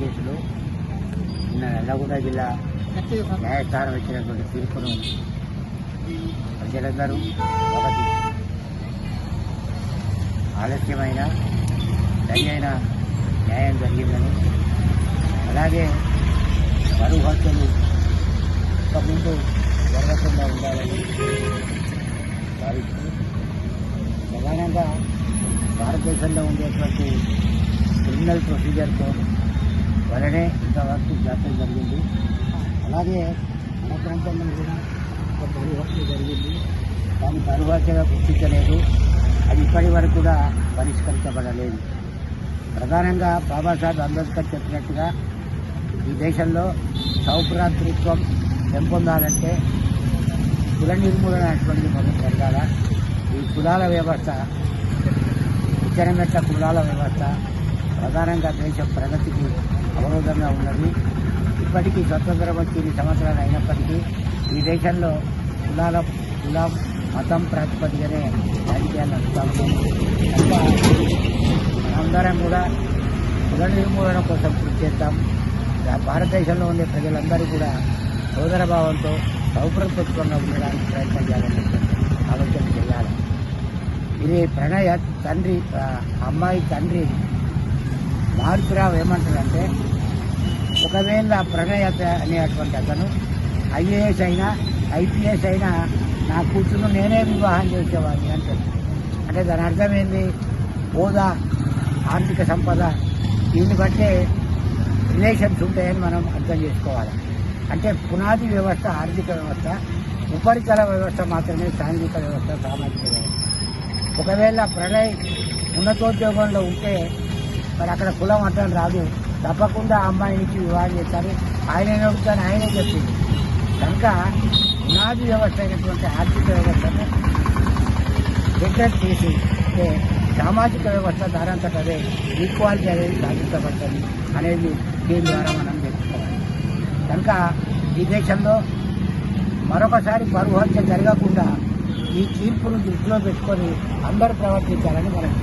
కేసులో. నిన్న నల్లగొండ జిల్లా న్యాయస్థానం ఇచ్చినటువంటి తీర్పును ప్రజలందరూ ఒకటి ఆలస్యమైన సరియైన న్యాయం జరిగిందని. అలాగే బరువు హత్యలు ఇంతకుముందు జరగకుండా ఉండాలని భావిస్తూ ప్రధానంగా భారతదేశంలో ఉండేటువంటి క్రిమినల్ ప్రొసీజర్తో వలనే ఇంతవరకు జాప్యం జరిగింది. అలాగే మన ప్రాంతంలో కూడా ఒక బరువు జరిగింది. దాన్ని తరువాతగా గుర్తించలేదు. అది ఇప్పటి వరకు కూడా పరిష్కరించబడలేదు. ప్రధానంగా బాబాసాహెబ్ అంబేద్కర్ చెప్పినట్టుగా ఈ దేశంలో సౌభ్రాతృత్వం పెంపొందాలంటే కుల నిర్మూలన అటువంటి మొదలు జరగాల. ఈ కులాల వ్యవస్థ ఇచ్చనమెట్ల కులాల వ్యవస్థ ప్రధానంగా దేశ ప్రగతికి అవరోధంగా ఉన్నది. ఇప్పటికీ స్వతంత్రం వచ్చి ఇన్ని సంవత్సరాలు అయినప్పటికీ ఈ దేశంలో కులాల కుల మతం ప్రాతిపదికనే రాజకీయాలు నడుస్తూ అందరం మనందరం కూడా కుల నిర్మూలన కోసం కృషి చేద్దాం. భారతదేశంలో ఉండే ప్రజలందరూ కూడా సోదర భావంతో సౌప్రభుత్వంగా ఉండడానికి ప్రయత్నం చేయాలని ఆలోచన చేయాలి. ఇది ప్రణయ తండ్రి అమ్మాయి తండ్రి మార్పురావు ఏమంటాడంటే ఒకవేళ ప్రణయత అనేటువంటి అతను ఐఏఎస్ అయినా ఐపీఎస్ అయినా నా కూతురు నేనే వివాహం చేసేవాడిని అంటాడు అంటే దాని అర్థం ఏంది హోదా ఆర్థిక సంపద దీన్ని బట్టే రిలేషన్స్ ఉంటాయని మనం అర్థం చేసుకోవాలి. అంటే పునాది వ్యవస్థ ఆర్థిక వ్యవస్థ ఉపరితల వ్యవస్థ మాత్రమే సాంఘిక వ్యవస్థ సామాజిక వ్యవస్థ. ఒకవేళ ప్రణయ్ ఉన్నతోద్యోగంలో ఉంటే మరి అక్కడ కులం అడ్డం రాదు. తప్పకుండా అమ్మాయి అమ్మాయినికి వివాహం చేస్తారు. ఆయన నడుపుతాను ఆయనే చెప్పింది. కనుక పునాది వ్యవస్థ అయినటువంటి ఆర్థిక వ్యవస్థను దగ్గర చేసి అంటే సామాజిక వ్యవస్థ దారంతట అదే ఈక్వాలిటీ అనేది సాధించబడుతుంది అనేది దీని ద్వారా మనం తెలుసుకోవాలి కనుక ఈ దేశంలో మరొకసారి పరువు హత్య జరగకుండా ఈ తీర్పును దృష్టిలో పెట్టుకొని అందరూ ప్రవర్తించాలని మనం